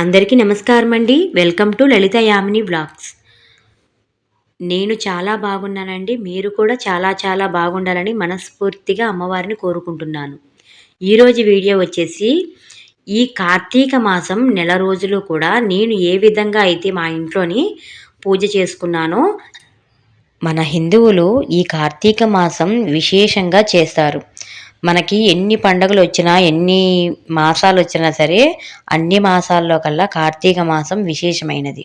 అందరికీ నమస్కారం అండి welcome to Lalitha Yamini blogs నేను చాలా బాగున్నానండి. మీరు కూడా చాలా చాలా బాగుండాలని మనస్ఫూర్తిగా అమ్మవారిని కోరుకుంటున్నాను. ఈరోజు వీడియో వచ్చేసి ఈ కార్తీక మాసం నెల రోజులు కూడా నేను ఏ విధంగా అయితే మా ఇంట్లోని పూజ చేసుకున్నానో మన హిందువులు ఈ కార్తీక మాసం విశేషంగా చేస్తారు. మనకి ఎన్ని పండుగలు వచ్చినా ఎన్ని మాసాలు వచ్చినా సరే అన్ని మాసాల్లో కల్లా కార్తీక మాసం విశేషమైనది.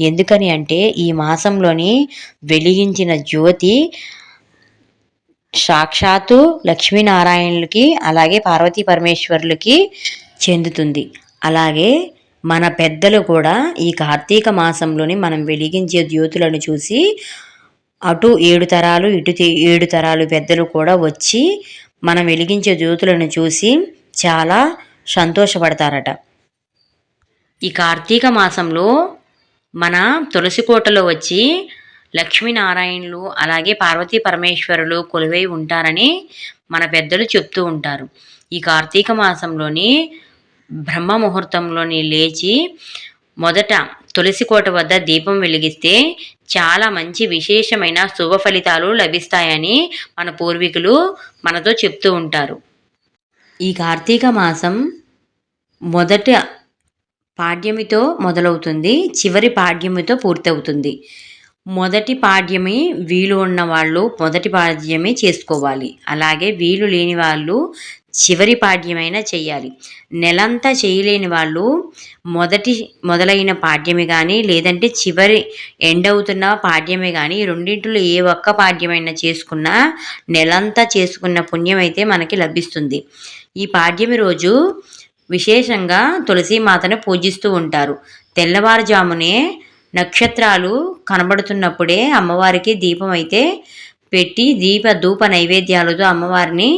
ఎందుకని అంటే ఈ మాసంలోని వెలిగించిన జ్యోతి సాక్షాత్తు లక్ష్మీనారాయణులకి అలాగే పార్వతీ పరమేశ్వరులకి చెందుతుంది. అలాగే మన పెద్దలు కూడా ఈ కార్తీక మాసంలోని మనం వెలిగించే జ్యోతులను చూసి అటు ఏడు తరాలు ఇటు ఏడు తరాలు పెద్దలు కూడా వచ్చి మనం వెలిగించే జ్యోతులను చూసి చాలా సంతోషపడతారట. ఈ కార్తీక మాసంలో మన తులసి కోటలో వచ్చి లక్ష్మీనారాయణులు అలాగే పార్వతీ పరమేశ్వరులు కొలువై ఉంటారని మన పెద్దలు చెప్తూ ఉంటారు. ఈ కార్తీక మాసంలోని బ్రహ్మ ముహూర్తంలోని లేచి మొదట తులసి కోట వద్ద దీపం వెలిగిస్తే చాలా మంచి విశేషమైన శుభ ఫలితాలు లభిస్తాయని మన పూర్వీకులు మనతో చెప్తూ ఉంటారు. ఈ కార్తీక మాసం మొదట పాడ్యమితో మొదలవుతుంది. చివరి పాడ్యమితో పూర్తవుతుంది. మొదటి పాడ్యమి వీలు ఉన్న వాళ్ళు మొదటి పాడ్యమే చేసుకోవాలి. అలాగే వీలు లేని వాళ్ళు చివరి పాడ్యమైనా చేయాలి నెలంతా చేయలేని వాళ్ళు మొదటి మొదలైన పాడ్యమే కానీ లేదంటే చివరి ఎండ్ అవుతున్న పాడ్యమే కానీ రెండింటిలో ఏ ఒక్క పాడ్యమైనా చేసుకున్నా నెలంతా చేసుకున్న పుణ్యం అయితే మనకి లభిస్తుంది. ఈ పాడ్యమి రోజు విశేషంగా తులసి మాతను పూజిస్తూ ఉంటారు. తెల్లవారుజామునే నక్షత్రాలు కనబడుతున్నప్పుడే అమ్మవారికి దీపం అయితే పెట్టి దీప ధూప నైవేద్యాలతో అమ్మవారిని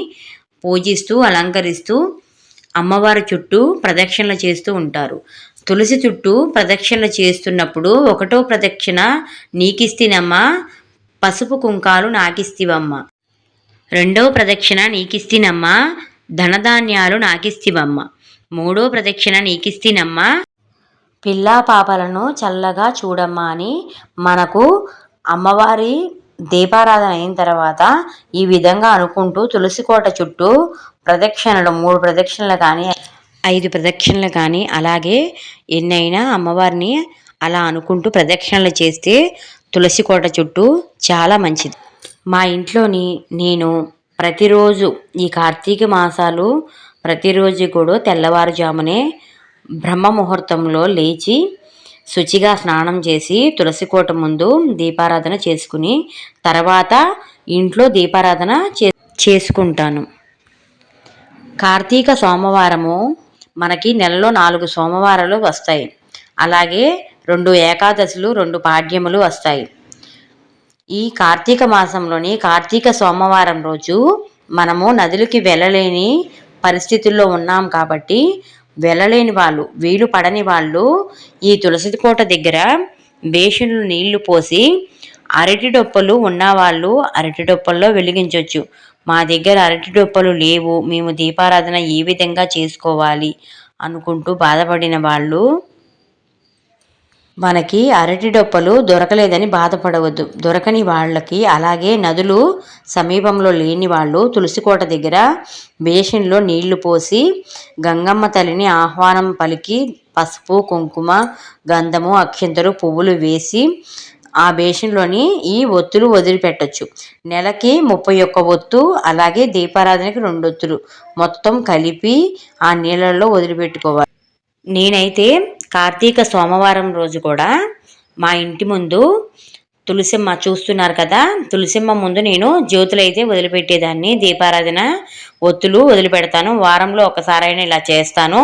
పూజిస్తూ అలంకరిస్తూ అమ్మవారి చుట్టూ ప్రదక్షిణలు చేస్తూ ఉంటారు. తులసి చుట్టూ ప్రదక్షిణలు చేస్తున్నప్పుడు ఒకటో ప్రదక్షిణ నీకిస్తినమ్మ పసుపు కుంకాలు నాకిస్తివమ్మ. రెండో ప్రదక్షిణ నీకిస్తినమ్మ ధనధాన్యాలు నాకిస్తివమ్మ. మూడో ప్రదక్షిణ నీకిస్తినమ్మ పిల్లా పాపలను చల్లగా చూడమ్మా అని మనకు అమ్మవారి దీపారాధన అయిన తర్వాత ఈ విధంగా అనుకుంటూ తులసి కోట చుట్టూ ప్రదక్షిణలు మూడు ప్రదక్షిణలు కానీ ఐదు ప్రదక్షిణలు కానీ అలాగే ఎన్నైనా అమ్మవారిని అలా అనుకుంటూ ప్రదక్షిణలు చేస్తే తులసి కోట చుట్టూ చాలా మంచిది. మా ఇంట్లోని నేను ప్రతిరోజు ఈ కార్తీక మాసాలు ప్రతిరోజు కూడా తెల్లవారుజామునే బ్రహ్మ ముహూర్తంలో లేచి శుచిగా స్నానం చేసి తులసికోట ముందు దీపారాధన చేసుకుని తర్వాత ఇంట్లో దీపారాధన చే చేసుకుంటాను. కార్తీక సోమవారము మనకి నెలలో నాలుగు సోమవారాలు వస్తాయి. అలాగే రెండు ఏకాదశులు రెండు పాడ్యములు వస్తాయి. ఈ కార్తీక మాసంలోని కార్తీక సోమవారం రోజు మనము నదులకి వెళ్ళలేని పరిస్థితుల్లో ఉన్నాం కాబట్టి వెళ్ళలేని వాళ్ళు వీలు పడని వాళ్ళు ఈ తులసి కోట దగ్గర బేషన్లు నీళ్ళు పోసి అరటి డొప్పలు ఉన్నవాళ్ళు అరటి డొప్పల్లో వెలిగించవచ్చు మా దగ్గర అరటి డొప్పలు లేవు మేము దీపారాధన ఏ విధంగా చేసుకోవాలి అనుకుంటూ బాధపడిన వాళ్ళు మనకి అరటి డొప్పలు దొరకలేదని బాధపడవద్దు. దొరకని వాళ్ళకి అలాగే నదులు సమీపంలో లేని వాళ్ళు తులసికోట దగ్గర బేషన్లో నీళ్ళు పోసి గంగమ్మ తల్లిని ఆహ్వానం పలికి పసుపు కుంకుమ గంధము అక్షంతలు పువ్వులు వేసి ఆ బేషన్లోని ఈ ఒత్తులు వదిలిపెట్టచ్చు. నెలకి ముప్పై ఒక్క ఒత్తు అలాగే దీపారాధనకి రెండు ఒత్తులు మొత్తం కలిపి ఆ నీళ్ళల్లో వదిలిపెట్టుకోవాలి. నేనైతే కార్తీక సోమవారం రోజు కూడా మా ఇంటి ముందు తులసిమ్మ చూస్తున్నారు కదా. తులసిమ్మ ముందు నేను జ్యోతులు అయితే వదిలిపెట్టేదాన్ని. దీపారాధన ఒత్తులు వదిలిపెడతాను. వారంలో ఒకసారైనా ఇలా చేస్తాను.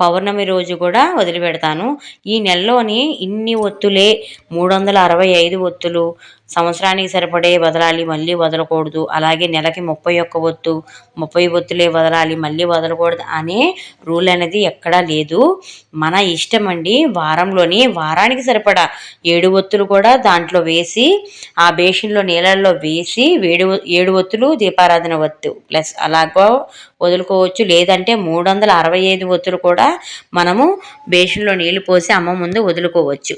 పౌర్ణమి రోజు కూడా వదిలిపెడతాను. ఈ నెలలోని ఇన్ని ఒత్తులే మూడు వందల అరవై ఐదు ఒత్తులు సంవత్సరానికి సరిపడే వదలాలి మళ్ళీ వదలకూడదు. అలాగే నెలకి ముప్పై ఒక్క ఒత్తు ముప్పై ఒత్తులే వదలాలి మళ్ళీ వదలకూడదు అనే రూల్ అనేది ఎక్కడా లేదు. మన ఇష్టం అండి వారంలోని వారానికి సరిపడా ఏడు ఒత్తులు కూడా దాంట్లో వేసి ఆ బేషన్లో నీళ్ళల్లో వేసి వేడి ఏడు ఒత్తులు దీపారాధన ఒత్తు ప్లస్ అలాగో వదులుకోవచ్చు. లేదంటే మూడు వందల అరవై ఐదు ఒత్తులు కూడా మనము బేషన్లో నీళ్ళు పోసి అమ్మ ముందు వదులుకోవచ్చు.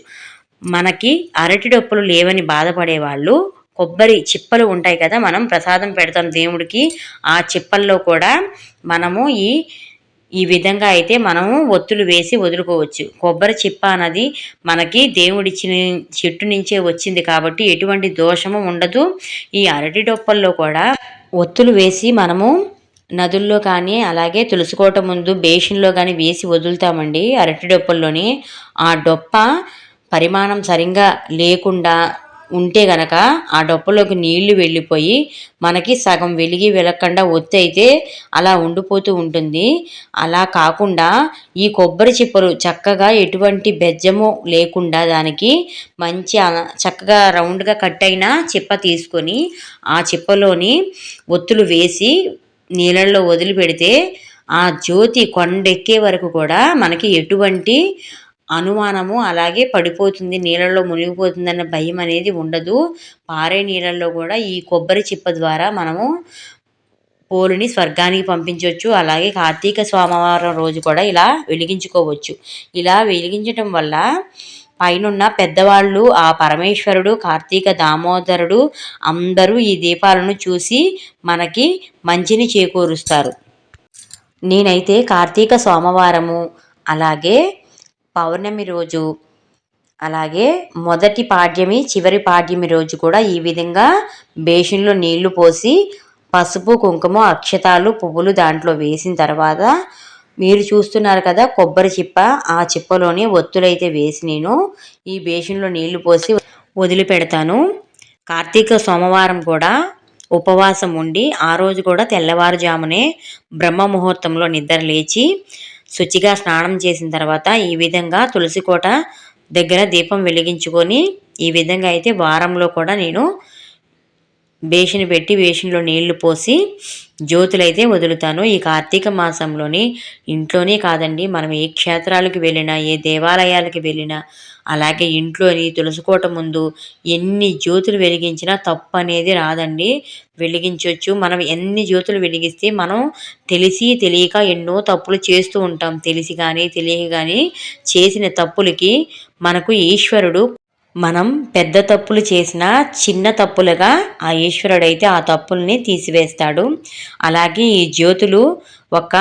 మనకి అరటి డొప్పులు లేవని బాధపడే వాళ్ళు కొబ్బరి చిప్పలు ఉంటాయి కదా మనం ప్రసాదం పెడతాం దేవుడికి. ఆ చిప్పల్లో కూడా మనము ఈ ఈ విధంగా అయితే మనము ఒత్తులు వేసి వదులుకోవచ్చు. కొబ్బరి చిప్ప అన్నది మనకి దేవుడిచ్చిన చెట్టు నుంచే వచ్చింది కాబట్టి ఎటువంటి దోషము ఉండదు. ఈ అరటి డొప్పల్లో కూడా ఒత్తులు వేసి మనము నదుల్లో కానీ అలాగే తులుసుకోవటం ముందు బేషన్లో కానీ వేసి వదులుతామండి అరటి డొప్పల్లోని. ఆ డొప్ప పరిమాణం సరిగ్గా లేకుండా ఉంటే గనక ఆ డొప్పలోకి నీళ్ళు వెళ్ళిపోయి మనకి సగం వెలిగి వెలగకుండా ఒత్తి అయితే అలా ఉండిపోతూ ఉంటుంది. అలా కాకుండా ఈ కొబ్బరి చిప్పలు చక్కగా ఎటువంటి బెజ్జము లేకుండా దానికి మంచి చక్కగా రౌండ్గా కట్ అయిన చిప్ప తీసుకొని ఆ చిప్పలోని ఒత్తులు వేసి నీళ్ళల్లో వదిలిపెడితే ఆ జ్యోతి కొండెక్కే వరకు కూడా మనకి ఎటువంటి అనుమానము అలాగే పడిపోతుంది నీళ్ళల్లో మునిగిపోతుందన్న భయం అనేది ఉండదు. పారే నీళ్ళల్లో కూడా ఈ కొబ్బరి చిప్ప ద్వారా మనము పోలుని స్వర్గానికి పంపించవచ్చు అలాగే కార్తీక సోమవారం రోజు కూడా ఇలా వెలిగించుకోవచ్చు. ఇలా వెలిగించటం వల్ల పైనున్న పెద్దవాళ్ళు ఆ పరమేశ్వరుడు కార్తీక దామోదరుడు అందరూ ఈ దీపాలను చూసి మనకి మంచిని చేకూరుస్తారు. నేనైతే కార్తీక సోమవారము అలాగే పౌర్ణమి రోజు అలాగే మొదటి పాడ్యమి చివరి పాడ్యమి రోజు కూడా ఈ విధంగా బేషన్లో నీళ్ళు పోసి పసుపు కుంకుమ అక్షతాలు పువ్వులు దాంట్లో వేసిన తర్వాత మీరు చూస్తున్నారు కదా కొబ్బరి చిప్ప ఆ చిప్పలోని ఒత్తులైతే వేసి నేను ఈ బేషన్లో నీళ్ళు పోసి వదిలిపెడతాను. కార్తీక సోమవారం కూడా ఉపవాసం ఉండి ఆ రోజు కూడా తెల్లవారుజామునే బ్రహ్మ ముహూర్తంలో నిద్ర లేచి శుచిగా స్నానం చేసిన తర్వాత ఈ విధంగా తులసికోట దగ్గర దీపం వెలిగించుకొని ఈ విధంగా అయితే వారంలో కూడా నేను బేసిన్ పెట్టి బేసిన్లో నీళ్ళు పోసి జ్యోతులైతే వదులుతాను. ఈ కార్తీక మాసంలోని ఇంట్లోనే కాదండి మనం ఏ క్షేత్రాలకు వెళ్ళినా ఏ దేవాలయాలకు వెళ్ళినా అలాగే ఇంట్లోని తులసికోట ముందు ఎన్ని జ్యోతులు వెలిగించినా తప్పు అనేది రాదండి. వెలిగించవచ్చు మనం ఎన్ని జ్యోతులు వెలిగిస్తే మనం తెలిసి తెలియక ఎన్నో తప్పులు చేస్తూ ఉంటాం. తెలిసి కానీ తెలియక కానీ చేసిన తప్పులకి మనకు ఈశ్వరుడు మనం పెద్ద తప్పులు చేసినా చిన్న తప్పులుగా ఆ ఈశ్వరుడైతే ఆ తప్పుల్ని తీసివేస్తాడు. అలాగే ఈ జ్యోతులు ఒక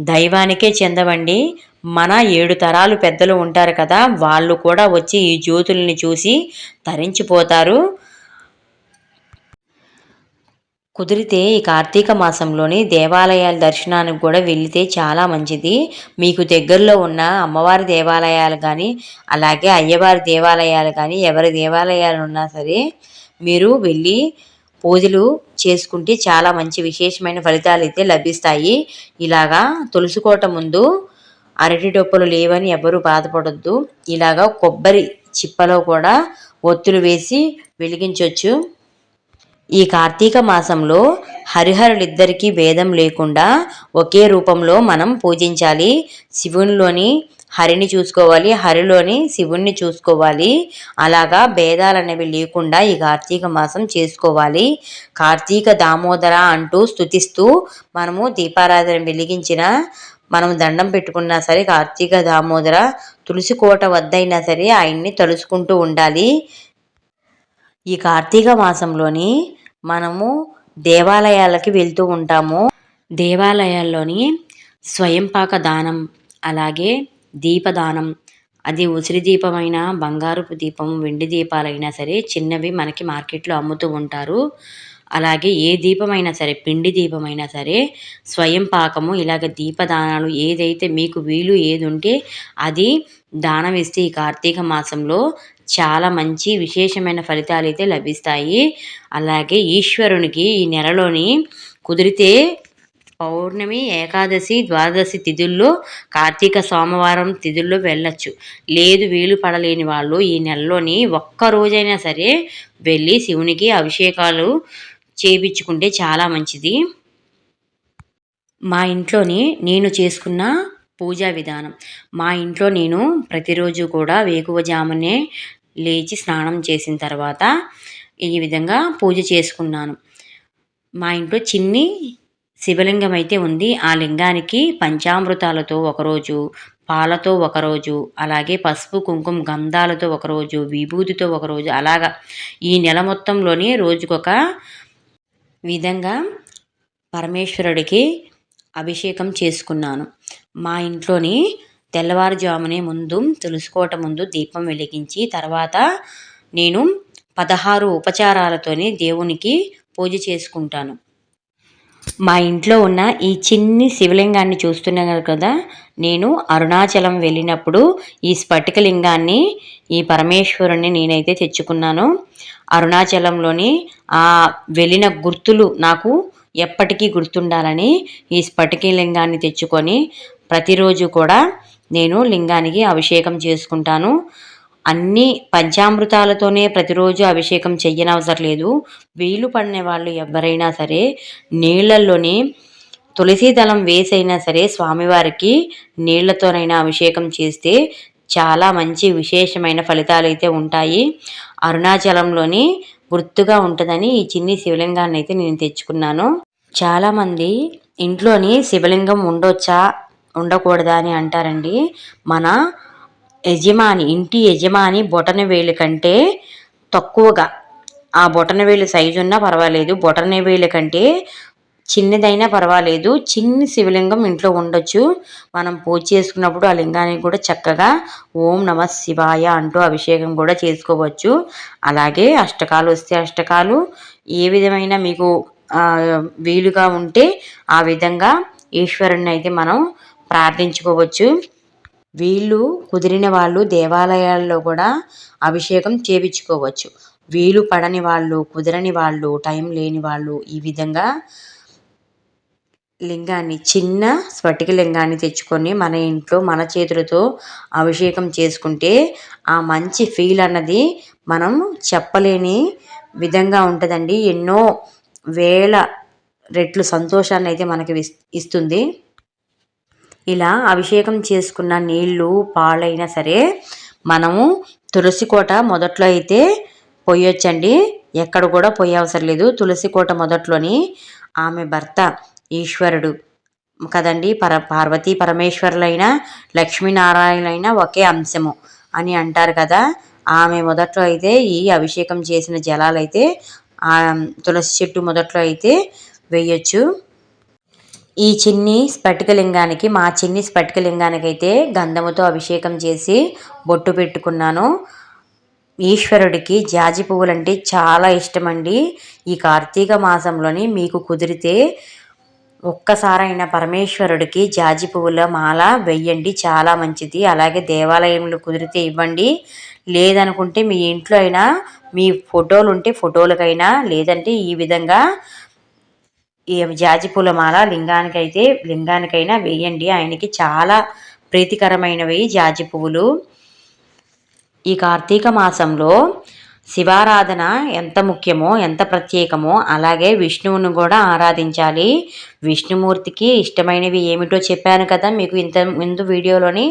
దైవానికే చెందవండి. మన ఏడు తరాలు పెద్దలు ఉంటారు కదా వాళ్ళు కూడా వచ్చి ఈ జ్యోతుల్ని చూసి తరించిపోతారు. కుదిరితే ఈ కార్తీక మాసంలోని దేవాలయాల దర్శనానికి కూడా వెళితే చాలా మంచిది. మీకు దగ్గరలో ఉన్న అమ్మవారి దేవాలయాలు కానీ అలాగే అయ్యవారి దేవాలయాలు కానీ ఎవరి దేవాలయాలు ఉన్నా సరే మీరు వెళ్ళి పూజలు చేసుకుంటే చాలా మంచి విశేషమైన ఫలితాలు అయితే లభిస్తాయి. ఇలాగా తులసికోట ముందు అరటి డొప్పలు లేవని ఎవరు బాధపడొద్దు. ఇలాగా కొబ్బరి చిప్పలో కూడా ఒత్తులు వేసి వెలిగించవచ్చు ఈ కార్తీక మాసంలో హరిహరులిద్దరికీ భేదం లేకుండా ఒకే రూపంలో మనం పూజించాలి. శివునిలోని హరిని చూసుకోవాలి హరిలోని శివుణ్ణి చూసుకోవాలి. అలాగా భేదాలు అనేవి లేకుండా ఈ కార్తీక మాసం చేసుకోవాలి. కార్తీక దామోదర అంటూ స్థుతిస్తూ మనము దీపారాధన వెలిగించిన మనం దండం పెట్టుకున్నా సరే కార్తీక దామోదర తులసి కోట వద్దైనా సరే ఆయన్ని తలుసుకుంటూ ఉండాలి. ఈ కార్తీక మాసంలోని మనము దేవాలయాలకి వెళ్తూ ఉంటాము. దేవాలయాల్లోని స్వయంపాక దానం అలాగే దీపదానం అది ఉసిరి దీపమైన బంగారుపు దీపం వెండి దీపాలైనా సరే చిన్నవి మనకి మార్కెట్లో అమ్ముతూ ఉంటారు. అలాగే ఏ దీపమైనా సరే పిండి దీపమైనా సరే స్వయం పాకము ఇలాగ దీపదానాలు ఏదైతే మీకు వీలు ఏది ఉంటే అది దానం ఇస్తే ఈ కార్తీక మాసంలో చాలా మంచి విశేషమైన ఫలితాలు అయితే లభిస్తాయి. అలాగే ఈశ్వరునికి ఈ నెలలోని కుదిరితే పౌర్ణమి ఏకాదశి ద్వాదశి తిథుల్లో కార్తీక సోమవారం తిథుల్లో వెళ్ళొచ్చు. లేదు వీలు పడలేని వాళ్ళు ఈ నెలలోని ఒక్క రోజైనా సరే వెళ్ళి శివునికి అభిషేకాలు చేయించుకుంటే చాలా మంచిది. మా ఇంట్లోని నేను చేసుకున్న పూజా విధానం. మా ఇంట్లో నేను ప్రతిరోజు కూడా వేకువజామునే లేచి స్నానం చేసిన తర్వాత ఈ విధంగా పూజ చేసుకున్నాను. మా ఇంట్లో చిన్ని శివలింగం అయితే ఉంది. ఆ లింగానికి పంచామృతాలతో ఒకరోజు పాలతో ఒకరోజు అలాగే పసుపు కుంకుమ గంధాలతో ఒకరోజు విభూతితో ఒకరోజు అలాగా ఈ నెల మొత్తంలోని రోజుకొక విధంగా పరమేశ్వరుడికి అభిషేకం చేసుకున్నాను. మా ఇంట్లోని తెల్లవారుజామునే ముందు తులుసుకోవటం ముందు దీపం వెలిగించి తర్వాత నేను పదహారు ఉపచారాలతోని దేవునికి పూజ చేసుకుంటాను. మా ఇంట్లో ఉన్న ఈ చిన్ని శివలింగాన్ని చూస్తున్నారు కదా నేను అరుణాచలం వెళ్ళినప్పుడు ఈ స్ఫటికలింగాన్ని ఈ పరమేశ్వరుణ్ణి నేనైతే తెచ్చుకున్నాను. అరుణాచలంలోని ఆ వెళ్ళిన గుర్తులు నాకు ఎప్పటికీ గుర్తుండాలని ఈ స్ఫటికలింగాన్ని తెచ్చుకొని ప్రతిరోజు కూడా నేను లింగానికి అభిషేకం చేసుకుంటాను. అన్ని పంచామృతాలతోనే ప్రతిరోజు అభిషేకం చెయ్యనవసరం లేదు వీలు పడిన వాళ్ళు ఎవరైనా సరే నీళ్ళల్లోనే తులసి దళం వేసైనా సరే స్వామివారికి నీళ్ళతోనైనా అభిషేకం చేస్తే చాలా మంచి విశేషమైన ఫలితాలు అయితే ఉంటాయి. అరుణాచలంలోని గుర్తుగా ఉంటుందని ఈ చిన్ని శివలింగాన్ని అయితే నేను తెచ్చుకున్నాను. చాలామంది ఇంట్లోని శివలింగం ఉండొచ్చా? ఉండకూడదా అని అంటారండి. మన యజమాని ఇంటి యజమాని బొటన వేలు కంటే తక్కువగా. ఆ బొటన వేలు సైజు ఉన్నా పర్వాలేదు. బొటన వేలు కంటే చిన్నదైనా పర్వాలేదు. చిన్ని శివలింగం ఇంట్లో ఉండొచ్చు. మనం పూజ చేసుకున్నప్పుడు ఆ లింగానికి కూడా చక్కగా ఓం నమ శివాయ అంటూ అభిషేకం కూడా చేసుకోవచ్చు. అలాగే అష్టకాలు వస్తే అష్టకాలు. ఏ విధమైన మీకు వీలుగా ఉంటే ఆ విధంగా ఈశ్వరుణ్ణి అయితే మనం ప్రార్థించుకోవచ్చు. వీళ్ళు కుదిరిన వాళ్ళు దేవాలయాల్లో కూడా అభిషేకం చేయించుకోవచ్చు వీలు పడని వాళ్ళు కుదరని వాళ్ళు టైం లేని వాళ్ళు ఈ విధంగా లింగాన్ని చిన్న స్ఫటిక లింగాన్ని తెచ్చుకొని మన ఇంట్లో మన చేతులతో అభిషేకం చేసుకుంటే ఆ మంచి ఫీల్ అన్నది మనం చెప్పలేని విధంగా ఉంటుందండి. ఎన్నో వేల రెట్లు సంతోషాన్ని అయితే మనకి ఇస్తుంది. ఇలా అభిషేకం చేసుకున్న నీళ్ళు పాలైనా సరే మనము తులసి కోట మొదట్లో అయితే పోయొచ్చండి. ఎక్కడ కూడా పోయవసరం అవసరం లేదు. తులసి కోట మొదట్లోని ఆమె భర్త ఈశ్వరుడు. కదండి? పర పార్వతీ పరమేశ్వరులైన లక్ష్మీనారాయణులైన ఒకే అంశము అని అంటారు కదా. ఆమె మొదట్లో అయితే ఈ అభిషేకం చేసిన జలాలైతే తులసి చెట్టు మొదట్లో అయితే వేయచ్చు. ఈ చిన్ని స్ఫటికలింగానికి మా చిన్ని స్ఫటికలింగానికి అయితే గంధముతో అభిషేకం చేసి బొట్టు పెట్టుకున్నాను. ఈశ్వరుడికి జాజి పువ్వులంటే చాలా ఇష్టమండి. ఈ కార్తీక మాసంలోని మీకు కుదిరితే ఒక్కసారైన పరమేశ్వరుడికి జాజి పువ్వుల మాల వెయ్యండి చాలా మంచిది. అలాగే దేవాలయంలో కుదిరితే ఇవ్వండి. లేదనుకుంటే మీ ఇంట్లో అయినా మీ ఫోటోలు ఉంటే ఫోటోలకైనా లేదంటే ఈ విధంగా ఈ జాజి పూలమాల లింగానికైతే లింగానికైనా వేయండి. ఆయనకి చాలా ప్రీతికరమైనవి జాజి పువ్వులు. ఈ కార్తీక మాసంలో శివారాధన ఎంత ముఖ్యమో ఎంత ప్రత్యేకమో అలాగే విష్ణువును కూడా ఆరాధించాలి. విష్ణుమూర్తికి ఇష్టమైనవి ఏమిటో చెప్పాను కదా మీకు ఇంత ముందు వీడియోలోని.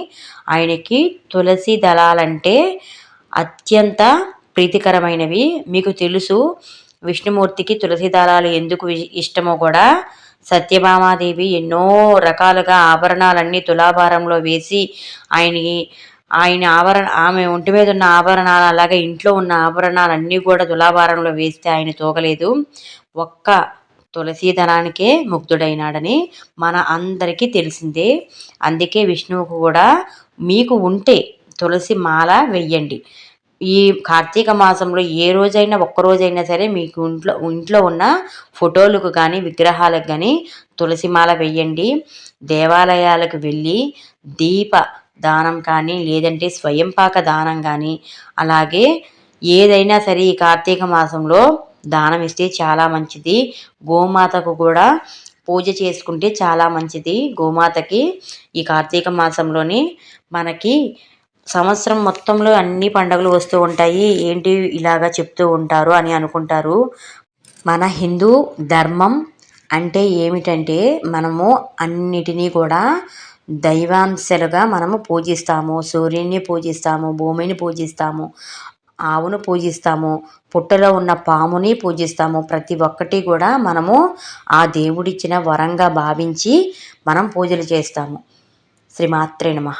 ఆయనకి తులసి దళాలంటే అత్యంత ప్రీతికరమైనవి. మీకు తెలుసు విష్ణుమూర్తికి తులసి దళాలు ఎందుకు ఇష్టమో కూడా సత్యభామాదేవి ఎన్నో రకాలుగా ఆభరణాలన్నీ తులాభారంలో వేసి ఆయనకి ఆయన ఆభరణ ఆమె ఒంటి మీద ఉన్న ఆభరణాలు అలాగే ఇంట్లో ఉన్న ఆభరణాలన్నీ కూడా తులాభారంలో వేస్తే ఆయన తోగలేదు. ఒక్క తులసీధనానికే ముగ్ధుడైనాడని మన అందరికీ తెలిసిందే. అందుకే విష్ణువుకు కూడా మీకు ఉంటే తులసి మాల వెయ్యండి. ఈ కార్తీక మాసంలో ఏ రోజైనా ఒక్కరోజైనా సరే మీకు ఇంట్లో ఇంట్లో ఉన్న ఫోటోలకు కానీ విగ్రహాలకు కానీ తులసిమాల వెయ్యండి దేవాలయాలకు వెళ్ళి దీప దానం కానీ లేదంటే స్వయంపాక దానం కానీ అలాగే ఏదైనా సరే ఈ కార్తీక మాసంలో దానం ఇస్తే చాలా మంచిది. గోమాతకు కూడా పూజ చేసుకుంటే చాలా మంచిది. గోమాతకి ఈ కార్తీక మాసంలోని మనకి సంవత్సరం మొత్తంలో అన్ని పండుగలు వస్తూ ఉంటాయి. ఏంటి ఇలాగా చెప్తూ ఉంటారు అని అనుకుంటారు. మన హిందూ ధర్మం అంటే ఏమిటంటే మనము అన్నిటినీ కూడా దైవాంశలుగా మనము పూజిస్తాము. సూర్యుని పూజిస్తాము భూమిని పూజిస్తాము ఆవును పూజిస్తాము పుట్టలో ఉన్న పాముని పూజిస్తాము. ప్రతి ఒక్కటి కూడా మనము ఆ దేవుడిచ్చిన వరంగా భావించి మనం పూజలు చేస్తాము. శ్రీమాత్రే నమ.